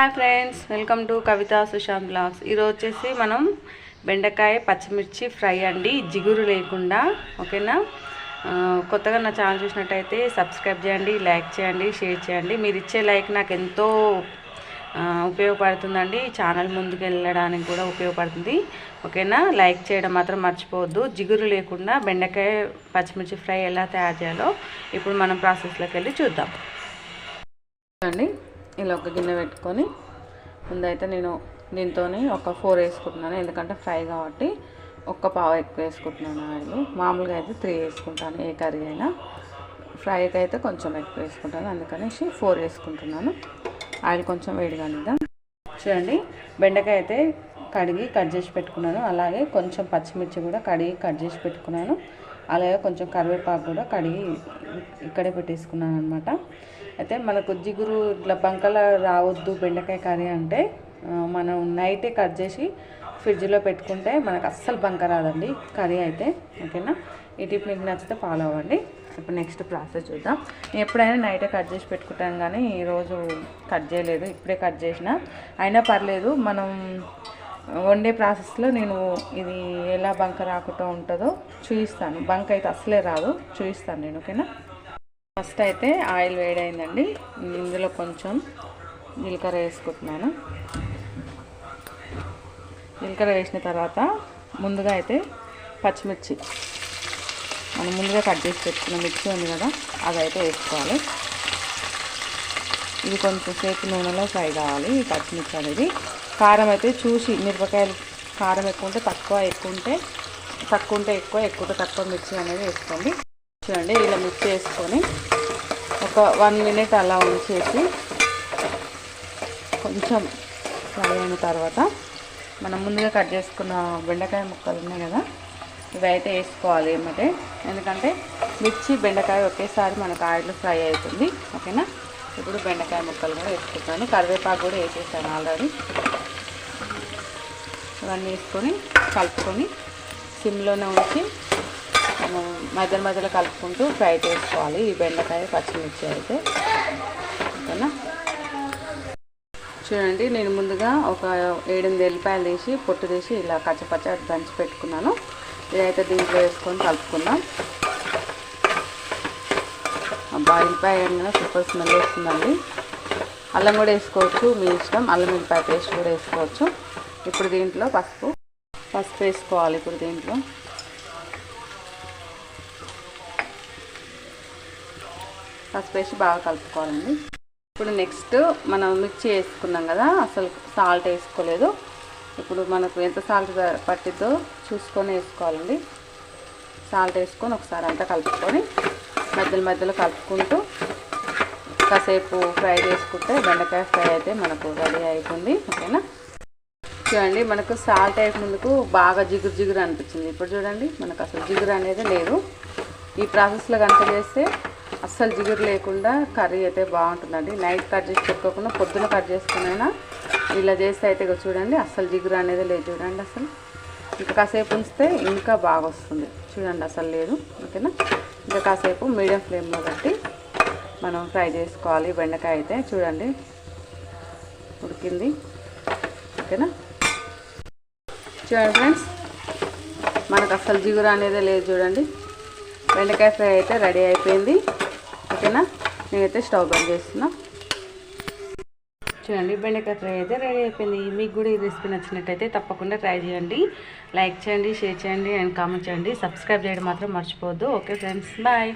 Hi friends welcome to Kavitha Sushanth blogs ఈరోజు వచ్చేసి మనం బెండకాయ పచ్చిమిర్చి ఫ్రై అండి. జిగురు లేకుండా ఓకేనా? కొత్తగా నా ఛానల్ చూసినట్టయితే సబ్స్క్రైబ్ చేయండి లైక్ చేయండి షేర్ చేయండి. మీరు ఇచ్చే లైక్ నాకు ఎంతో ఉపయోగపడుతుందండి. ఛానల్ ముందుకు వెళ్ళడానికి కూడా ఉపయోగపడుతుంది. ఓకేనా? లైక్ చేయడం మాత్రం మర్చిపోవద్దు. జిగురు లేకుండా బెండకాయ పచ్చిమిర్చి ఫ్రై ఎలా తయారు చేయాలో ఇప్పుడు మనం ప్రాసెస్లోకి వెళ్ళి చూద్దాం. అండి ఇలా ఒక గిన్నె పెట్టుకొని ముందైతే నేను దీంతో ఒక ఫోర్ వేసుకుంటున్నాను. ఎందుకంటే ఫ్రై కాబట్టి ఒక్క పావు ఎక్కువ వేసుకుంటున్నాను ఆయిల్. మామూలుగా అయితే త్రీ వేసుకుంటాను ఏ కర్రీ అయినా. ఫ్రైకి అయితే కొంచెం ఎక్కువ వేసుకుంటాను. అందుకనేసి ఫోర్ వేసుకుంటున్నాను. ఆయిల్ కొంచెం వేడిగానిద్దాం చూడండి బెండకాయ అయితే కడిగి కట్ చేసి పెట్టుకున్నాను. అలాగే కొంచెం పచ్చిమిర్చి కూడా కడిగి కట్ చేసి పెట్టుకున్నాను. అలాగే కొంచెం కరివేపాకు కూడా కడిగి ఇక్కడే పెట్టేసుకున్నాను అనమాట అయితే మనకు జిగురు ఇట్లా బంకల రావద్దు బెండకాయ కర్రీ అంటే మనం నైటే కట్ చేసి ఫ్రిడ్జ్లో పెట్టుకుంటే మనకు అస్సలు బంక రాదండి కర్రీ అయితే. ఓకేనా? ఈ టిప్ మీకు నచ్చితే ఫాలో అవ్వండి. ఇప్పుడు నెక్స్ట్ ప్రాసెస్ చూద్దాం. నేను ఎప్పుడైనా నైటే కట్ చేసి పెట్టుకుంటాను కానీ ఈరోజు కట్ చేయలేదు. ఇప్పుడే కట్ చేసిన. అయినా పర్లేదు మనం వండే ప్రాసెస్లో నేను ఇది ఎలా బంక రాకుండా ఉంటుందో చూపిస్తాను బంక్ అయితే అసలే రాదు. చూపిస్తాను నేను ఓకేనా? ఫస్ట్ అయితే ఆయిల్ వేడైందండి. ఇందులో కొంచెం జీలకర్ర వేసుకుంటున్నాను. జీలకర్ర వేసిన తర్వాత ముందుగా అయితే పచ్చిమిర్చి. మనం ముందుగా కట్ చేసి పెట్టుకున్న మిర్చి ఉంది కదా అదైతే వేసుకోవాలి. ఇది కొంచెం సేపు నూనెలో ఫ్రై కావాలి ఈ పచ్చిమిర్చి అనేది. కారం అయితే చూసి మిరపకాయలు కారం ఎక్కువ ఉంటే తక్కువ ఎక్కువ ఉంటే తక్కువ ఉంటే ఎక్కువ ఎక్కువ తక్కువ మిర్చి అనేది వేసుకోండి. చూడండి ఇలా మిక్స్ చేసుకొని ఒక వన్ మినిట్ అలా ఉంచేసి కొంచెం ఫ్రై అయిన తర్వాత మనం ముందుగా కట్ చేసుకున్న బెండకాయ ముక్కలు ఉన్నాయి కదా ఇవి అయితే వేసుకోవాలి ఏమంటే. ఎందుకంటే మిర్చి బెండకాయ ఒకేసారి మనకు ఆయిల్ ఫ్రై అవుతుంది ఓకేనా? ఇప్పుడు బెండకాయ ముక్కలు కూడా వేసుకుంటాను. కరివేపాకు కూడా వేసేసాను ఆల్రెడీ. ఇవన్నీ వేసుకొని కలుపుకొని సిమ్లోనే ఉంచి మనం మధ్య మధ్యలో కలుపుకుంటూ ఫ్రై చేసుకోవాలి. ఈ బెండకాయ పచ్చిమిర్చి అయితే. ఓకేనా? చూడండి నేను ముందుగా ఒక ఏడెనిమిది ఎల్లిపాయలు తీసి పొట్టు తీసి ఇలా కచ్చపచ్చ దంచి పెట్టుకున్నాను. ఇదైతే దీంట్లో వేసుకొని కలుపుకుందాం. అబ్బా ఎల్లిపాయ అనగానే సూపర్ స్మెల్ వస్తుందండి. అల్లం కూడా వేసుకోవచ్చు మీ ఇష్టం. అల్లం మిరపాయ పేస్ట్ కూడా వేసుకోవచ్చు. ఇప్పుడు దీంట్లో పసుపు. పసుపు వేసుకోవాలి ఇప్పుడు దీంట్లో. పసుపు వేసి బాగా కలుపుకోవాలండి. ఇప్పుడు నెక్స్ట్ మనం మిర్చి వేసుకున్నాం కదా అసలు సాల్ట్ వేసుకోలేదు. ఇప్పుడు మనకు ఎంత సాల్ట్ పట్టిద్దో చూసుకొని వేసుకోవాలండి. సాల్ట్ వేసుకొని ఒకసారి అంతా కలుపుకొని మధ్యలో మధ్యలో కలుపుకుంటూ కాసేపు ఫ్రై చేసుకుంటే బెండకాయ ఫ్రై అయితే మనకు రెడీ అవుతుంది ఓకేనా? చూడండి మనకు సాల్ట్ అయ్యే ముందుకు బాగా జిగురు జిగురు అనిపించింది. ఇప్పుడు చూడండి మనకు అసలు జిగురు అనేది లేదు. ఈ ప్రాసెస్లో కనుక చేస్తే అస్సలు జిగురు లేకుండా కర్రీ అయితే బాగుంటుందండి. నైట్ కట్ చేసి పెట్టుకోకుండా పొద్దున కట్ చేసుకునైనా ఇలా చేస్తే అయితే చూడండి అస్సలు జిగురు అనేది లేదు. చూడండి అసలు. ఇంకా కాసేపు ఉంచితే ఇంకా బాగా వస్తుంది. చూడండి అసలు లేదు. ఓకేనా? ఇంకా కాసేపు మీడియం ఫ్లేమ్లో పెట్టి మనం ఫ్రై చేసుకోవాలి. బెండకాయ అయితే చూడండి ఉడికింది. ఓకేనా? చూడండి ఫ్రెండ్స్ మనకు అసలు జిగురు అనేది లేదు చూడండి. బెండకాయ ఫ్రై అయితే రెడీ అయిపోయింది. ఓకేనా? నేనైతే స్టవ్ బంద్ చేస్తున్నాను చూడండి బెండకాయ ఫ్రై అయితే రెడీ అయిపోయింది. మీకు కూడా ఈ రెసిపీ నచ్చినట్టయితే తప్పకుండా ట్రై చేయండి. లైక్ చేయండి షేర్ చేయండి అండ్ కామెంట్ చేయండి. సబ్స్క్రైబ్ చేయడం మాత్రం మర్చిపోవద్దు. Okay friends bye.